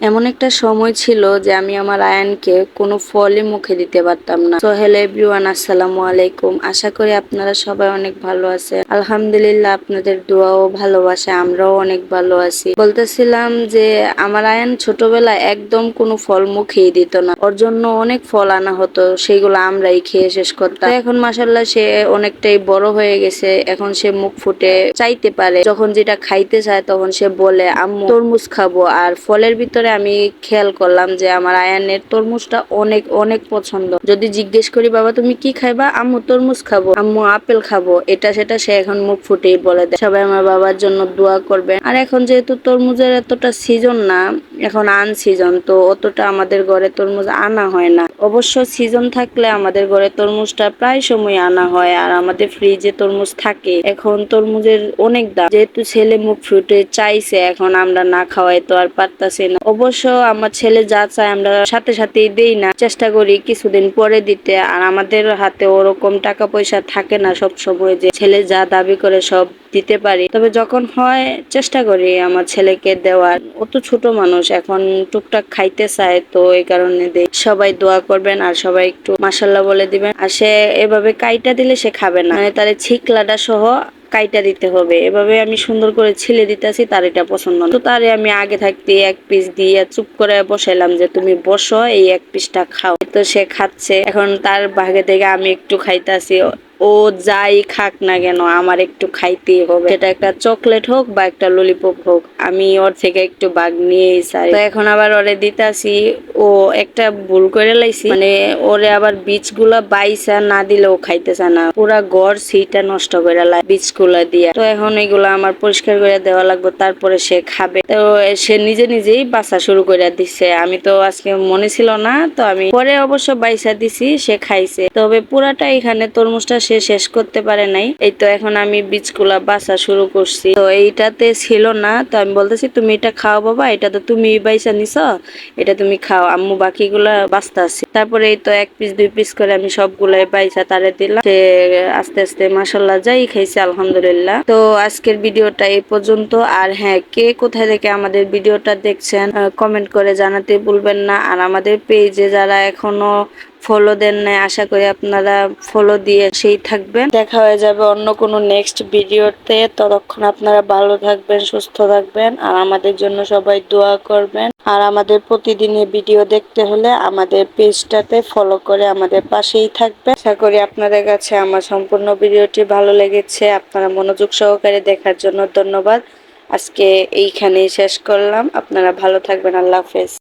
এমন একটা সময় ছিল যে আমি আমার আয়ানকে কোনো ফলই মুখে দিতে পারতাম না। তো হ্যালো এভরিওয়ান আসসালামু আলাইকুম। আশা করি আপনারা সবাই অনেক ভালো আছেন। আলহামদুলিল্লাহ, আপনাদের দোয়া ও ভালোবাসা আমরাও অনেক ভালো আছি। বলতেছিলাম যে আমার আয়ান ছোটবেলায় একদম কোনো ফল মুখেই দিত না। ওর জন্য অনেক ফল আনা হতো, সেগুলো আমরাই খেয়ে শেষ করতাম। এখন মাসাল্লাহ সে অনেকটাই বড় হয়ে গেছে। এখন সে মুখ ফুটে চাইতে পারে। যখন যেটা খাইতে চায়, তখন সে বলে, আম্মু, তরমুজ খাব। আর ফলের ভিতরে আমি খেয়াল করলাম যে আমার আয়ানের তরমুজটা অনেক অনেক পছন্দ। যদি জিজ্ঞেস করি, বাবা, তুমি কি খাইবা? আম্মু, তরমুজ খাব। আম্মু, আপেল খাব। এটা, সেটা সে এখন মুখ ফুটেই বলে দেয়। সবাই আমার বাবার জন্য দোয়া করবে। আর এখন যেহেতু তরমুজের এতটা সিজন না, এখন আন সিজন তো অতটা আমাদের ঘরে তরমুজ আনা হয় না। অবশ্য সিজন থাকলে আমাদের ঘরে তরমুজটা প্রায় সময় আনা হয় আর আমাদের ফ্রিজে তরমুজ থাকে। এখন তরমুজের অনেক দাম। যেহেতু ছেলে মুখ ফুটে চাইছে, এখন আমরা না খাওয়াই তো আর পারতাছি না। অবশ্য আমার ছেলে যা চায় আমরা সাথে সাথেই দেই না। চেষ্টা করি কিছুদিন পরে দিতে। আর আমাদের হাতে ওরকম টাকা পয়সা থাকে না সব সময় যে ছেলে যা দাবি করে সব দিতে পারি। তবে যখন হয়, চেষ্টা করি আমার ছেলেকে দেওয়ার। ও তো ছোট মানুষ, এখন টুকটাক খাইতে চায়, তো এই কারণে দেই। সবাই দোয়া করবেন আর সবাই একটু মাসাল্লাহ বলে দিবেন। আর সে এভাবে কাইটা দিলে সে খাবে না। মানে তার ছিকলাটা সহ কাইটা দিতে হবে। এভাবে আমি সুন্দর করে ছিলে দিতেছি, তার এটা পছন্দ তো তারে আমি আগে থাকতে এক পিস দিয়ে চুপ করে বসাইলাম যে, তুমি বসো, এই এক পিসটা খাও। তো সে খাচ্ছে। এখন তার ভাগে থেকে আমি একটু খাইতাছি। ও যাই খাক না কেন, আমার একটু খাইতেই হবে। সেটা একটা চকলেট হোক বা একটা ললিপপ হোক, আমি ওর থেকে একটু বাগ নিয়েই চাই তো এখন আবার ওরে দিতাছি, ও একটা ভুল করে লাইছি। মানে ওরে আবার বীজগুলা বাইসা না দিলেও খাইতেছে না। পুরা গড় সিটা নষ্ট করে লাই বীজগুলা দিয়া। তো এখন এগুলা আমার পরিষ্কার করে দেওয়া লাগবে, তারপরে সে খাবে। তো সে নিজে নিজেই বাসা শুরু করে দিছে। আমি তো আজকে মনে ছিল না, তো আমি পরে অবশ্য বাইসা দিছি, সে খাইছে। তবে পুরাটা এখানে তরমুজটা সে শেষ করতে পারে নাই। এই তো এখন আমি বীজগুলা বাসা শুরু করছি। তো এইটাতে ছিল না, তো আমি বলতেছি, তুমি এটা খাও বাবা, এটা তো তুমি বাইসা নিছ, এটা তুমি খাও, আম্মু বাকিগুলা বাঁচতে আছে। তারপরে এই তো এক পিস দুই পিস করে আমি সবগুলাই বাইসা তারে দিলাম। সে আস্তে আস্তে মাসাল্লাহ যাই খাইছে, আলহামদুলিল্লাহ। তো আজকের ভিডিওটা এই পর্যন্ত। আর হ্যাঁ কে কোথায় থেকে আমাদের ভিডিওটা দেখছেন কমেন্ট করে জানাতে ভুলবেন না। আর আমাদের পেজে যারা এখনও ফলো দেন নাই, আশা করি আপনারা ফলো দিয়ে সেই থাকবেন। দেখা হয়ে যাবে অন্য কোনো নেক্সট ভিডিওতে ততক্ষণ আপনারা ভালো থাকবেন, সুস্থ থাকবেন আর আমাদের জন্য সবাই দোয়া করবেন। আর আমাদের প্রতিদিনের ভিডিও দেখতে হলে আমাদের পেজটাতে ফলো করে আমাদের পাশেই থাকবে আশা করি আপনাদের কাছে আমার সম্পূর্ণ ভিডিওটি ভালো লেগেছে। আপনারা মনোযোগ সহকারে দেখার জন্য ধন্যবাদ। আজকে এইখানেই শেষ করলাম। আপনারা ভালো থাকবেন। আল্লাহ হাফেজ।